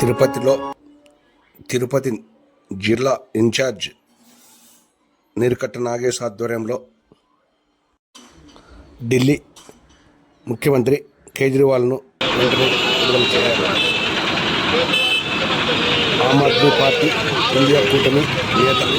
తిరుపతిలో తిరుపతి జిల్లా ఇన్ఛార్జ్ నీరుకట్ట నాగేశ్ ఆధ్వర్యంలో ఢిల్లీ ముఖ్యమంత్రి కేజ్రీవాల్ను వెంటనే విడుదల చేయాలి. ఆమ్ ఆద్మీ పార్టీ ఇండియా కూటమి నేతలు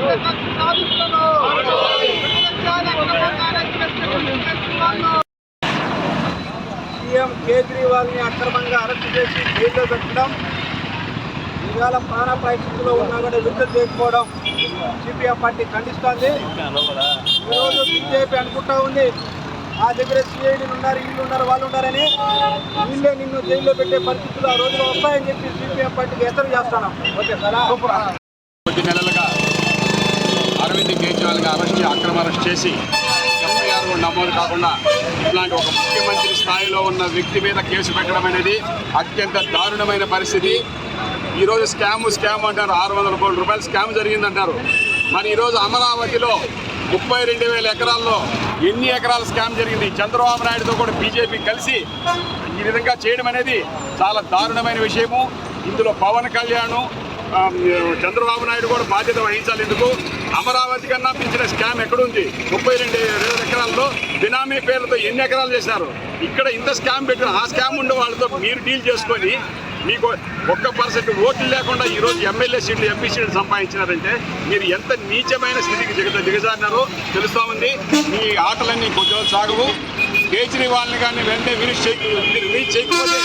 నిరసన సీఎం కేజ్రీవాల్ని అక్రమంగా అరెస్ట్ చేసి జైల్లో పెట్టడం ఇవాళ ప్రాణ పరిస్థితుల్లో ఉన్నా కూడా విడుదల చేయకపోవడం సిపిఎం పార్టీ ఖండిస్తోంది. ఈరోజు బీజేపీ అనుకుంటా ఉంది. ఆ దగ్గర సిఐడీలు ఉన్నారు వీళ్ళు ఉన్నారు వాళ్ళు ఉన్నారని వీళ్ళే నిన్ను జైల్లో పెట్టే పరిస్థితులు ఆ రోజులు వస్తాయని చెప్పి సిపిఎం పార్టీకి హెచ్చరిక చేస్తున్నాం ఓకే కొద్ది నెలలుగా అరవింద్ కేజ్రీవాల్గా అరెస్ట్ అక్రమ అరెస్ట్ చేసి ఎఫ్ఐఆర్ నమోదు కాకుండా ఇట్లాంటి ఒక ముఖ్యమంత్రి స్థాయిలో ఉన్న వ్యక్తి మీద కేసు పెట్టడం అనేది అత్యంత దారుణమైన పరిస్థితి. ఈరోజు స్కామ్ స్కామ్ అంటారు. ఆరు వందల కోట్ల రూపాయలు స్కామ్ జరిగిందంటారు. మరి ఈరోజు అమరావతిలో ముప్పై రెండు వేల ఎకరాల్లో ఎన్ని ఎకరాల స్కామ్ జరిగింది? చంద్రబాబు నాయుడుతో కూడా బీజేపీ కలిసి ఈ విధంగా చేయడం అనేది చాలా దారుణమైన విషయము. ఇందులో పవన్ కళ్యాణ్ చంద్రబాబు నాయుడు కూడా బాధ్యత వహించాలి ఎందుకు? అమరావతి కన్నా పెంచిన స్కామ్ ఎక్కడుంది? ముప్పై రెండు వేల ఎకరాల్లో బినామీ పేర్లతో ఎన్ని ఎకరాలు చేశారు? ఇక్కడ ఇంత స్కామ్ పెట్టిన ఆ స్కామ్ ఉండే వాళ్ళతో మీరు డీల్ చేసుకొని మీకు ఒక్క పర్సెంట్ ఓట్లు లేకుండా ఈరోజు ఎమ్మెల్యే సీట్లు ఎంపీ సీట్లు సంపాదించినారంటే మీరు ఎంత నీచమైన స్థితికి దిగ దిగజారినారో తెలుస్తూ ఉంది. మీ ఆటలన్నీ కొంచెం సాగవు. కేజ్రీవాల్ని కానీ వెంటనే రిలీజ్ చేయ రిలీజ్ చేయకపోతే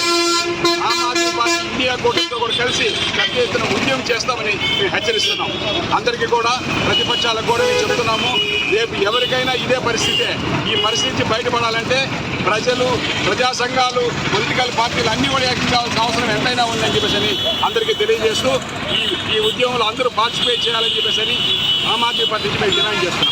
ఆమ్ ఆద్మీ పార్టీ ఇండియా కూటమితో కూడా కలిసి పెద్ద ఎత్తున ఉద్యమం చేస్తామని మేము హెచ్చరిస్తున్నాం. అందరికీ కూడా ప్రతిపక్షాలకు కూడా మేము చెప్తున్నాము. రేపు ఎవరికైనా ఇదే పరిస్థితే ఈ పరిస్థితి నుంచి బయటపడాలంటే ప్రజలు ప్రజా సంఘాలు పొలిటికల్ పార్టీలు అన్నీ కూడా ఏకం కావాల్సిన అవసరం ఎంతైనా ఉందని చెప్పేసి అని అందరికీ తెలియజేస్తూ ఈ ఈ ఉద్యమంలో అందరూ పార్టిసిపేట్ చేయాలని చెప్పేసి అని ఆమ్ ఆద్మీ పార్టీ మేము డిమాండ్ చేస్తున్నాం.